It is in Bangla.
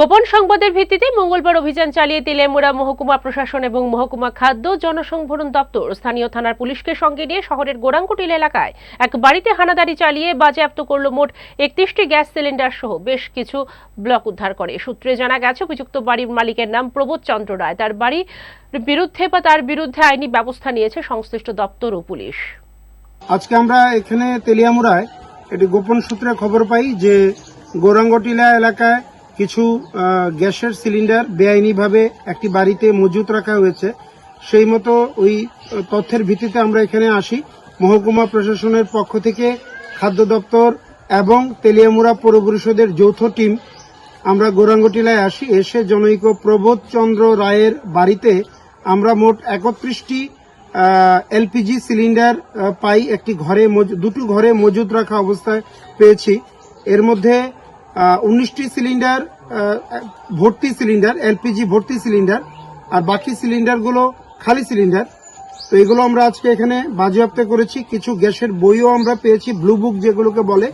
গোপন সংবাদের ভিত্তিতে মঙ্গলবার অভিযান চালিয়ে তেলিয়ামুড়া মহকুমা প্রশাসন এবং মহকুমা খাদ্য, জনসংভরণ দপ্তর স্থানীয় থানার পুলিশকে সঙ্গে নিয়ে শহরের গোরাঙ্কুটিল এলাকায় এক বাড়িতে হানাদারি চালিয়ে বাজেয়াপ্ত করল মোট একত্রিশটি গ্যাস সিলিন্ডার সহ বেশ কিছু ব্লক উদ্ধার করে। সূত্রে জানা গেছে, অভিযুক্ত বাড়ির মালিকের নাম প্রবোধ চন্দ্র রায়। তার বাড়ির বিরুদ্ধে বা তার বিরুদ্ধে আইনি ব্যবস্থা নিয়েছে সংশ্লিষ্ট দপ্তর ও পুলিশ। আজকে আমরা এখানে তেলিয়ামুড়ায় একটি গোপন সূত্রে খবর পাই যে গৌরাঙ্গটিলা এলাকায় কিছু গ্যাসের সিলিন্ডার বেআইনিভাবে একটি বাড়িতে মজুত রাখা হয়েছে। সেই মতো ওই তথ্যের ভিত্তিতে আমরা এখানে আসি। মহকুমা প্রশাসনের পক্ষ থেকে খাদ্য দপ্তর এবং তেলিয়ামুড়া পৌর পরিষদের যৌথ টিম আমরা গৌরাঙ্গটিলায় আসি। এসে জনৈক প্রবোধ চন্দ্র রায়ের বাড়িতে আমরা মোট একত্রিশটি এলপিজি সিলিন্ডার পাই একটি ঘরে দুটো ঘরে মজুদ রাখা অবস্থায় পেয়েছি। এর মধ্যে উনিশটি সিলিন্ডার ভর্তি সিলিন্ডার, এলপিজি ভর্তি সিলিন্ডার, আর বাকি সিলিন্ডারগুলো খালি সিলিন্ডার। তো এগুলো আমরা আজকে এখানে বাজেয়াপ্ত করেছি। কিছু গ্যাসের বইও আমরা পেয়েছি, ব্লু বুক যেগুলোকে বলে।